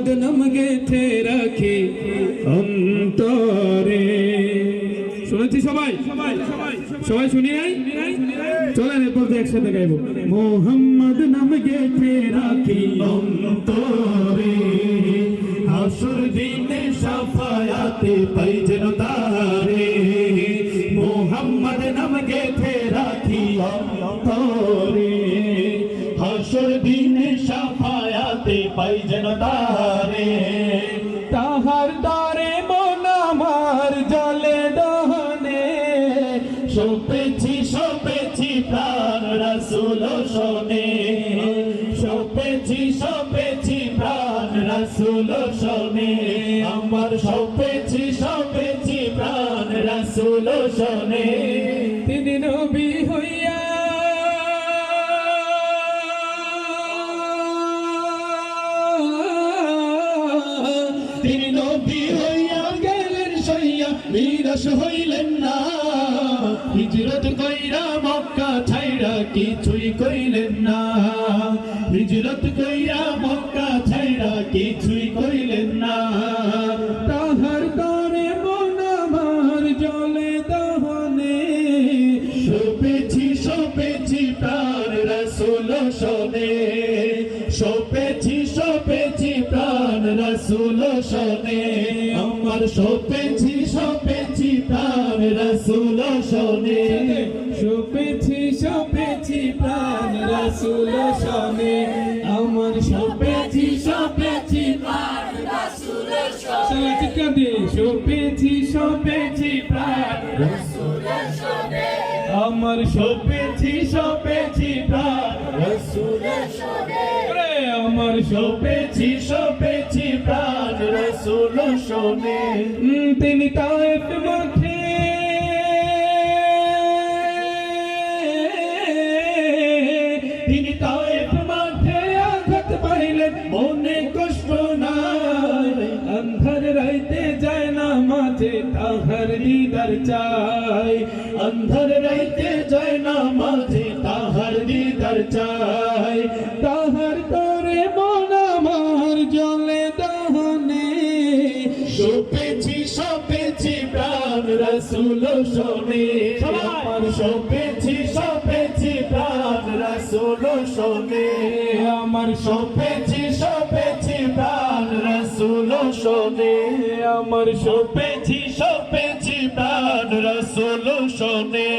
মোহাম্মদ নাম গেথে রাখি অন্তরে শুনেছি সবাই? সবাই শুনি নাই? চলেন, এরপর একসাথে গাইব। মোহাম্মদ নাম গেথে রাখি অন্তরে হাসুর দিনে সাফায়াতে পাই যেন তারে। মোহাম্মদ নাম গেথে রাখি অন্তরে হাসুর দিনে সাফায়াতে পাই যেন তারে তাহার দ্বারে মন আমার জলে দহনে। সপেছি সপেছি প্রাণ রসুল শোনে। সপেছি সপেছি প্রাণ রসুল শোনে। আমার সপেছি সপেছি প্রাণ রসুল শোনে। নিরাশ হইলেন না। হিজরত কইরা মক্কা ছাইরা কিছুই কইলেন না। হিজরত কইরা মক্কা ছাইরা কিছুই কইলেন না। তাহার দ্বারে মন আমার জলে দহনে। সপেছি সপেছি প্রাণ রসুল শোনে সপেছি সপেছি প্রাণ রসুল শোনে আমার সপেছি সপেছি প্রাণ রসুল শোনে। সপেছি সপেছি প্রাণ রাসুল শোনে। আমার সপেছি সপেছি চলা চিৎকার দিয়ে সপেছি সপেছি প্রাণ আমার সপেছি সপেছি প্রাণ রসুল ওরে আমার সপেছি সপেছি প্রাণ রসুল শোনে। তিনি তায়েফ মাঠে। তিনি তায়েফ মাঠে আঘাত পাইলেন, মনে কষ্ট নাই। অন্ধর রাইতে যায় না মাঝে তাহার দিদার চাই। অন্ধর রাইতে যায় না মাঝে তাহার দিদার চাই। তাহার সপেছি সপেছি প্রাণ রসুল শোনে। আমার সপেছি সপেছি প্রাণ রসুল শোনে। আমার সপেছি সপেছি প্রাণ রসুল শোনে। আমার সপেছি সপেছি প্রাণ রসুল শোনে।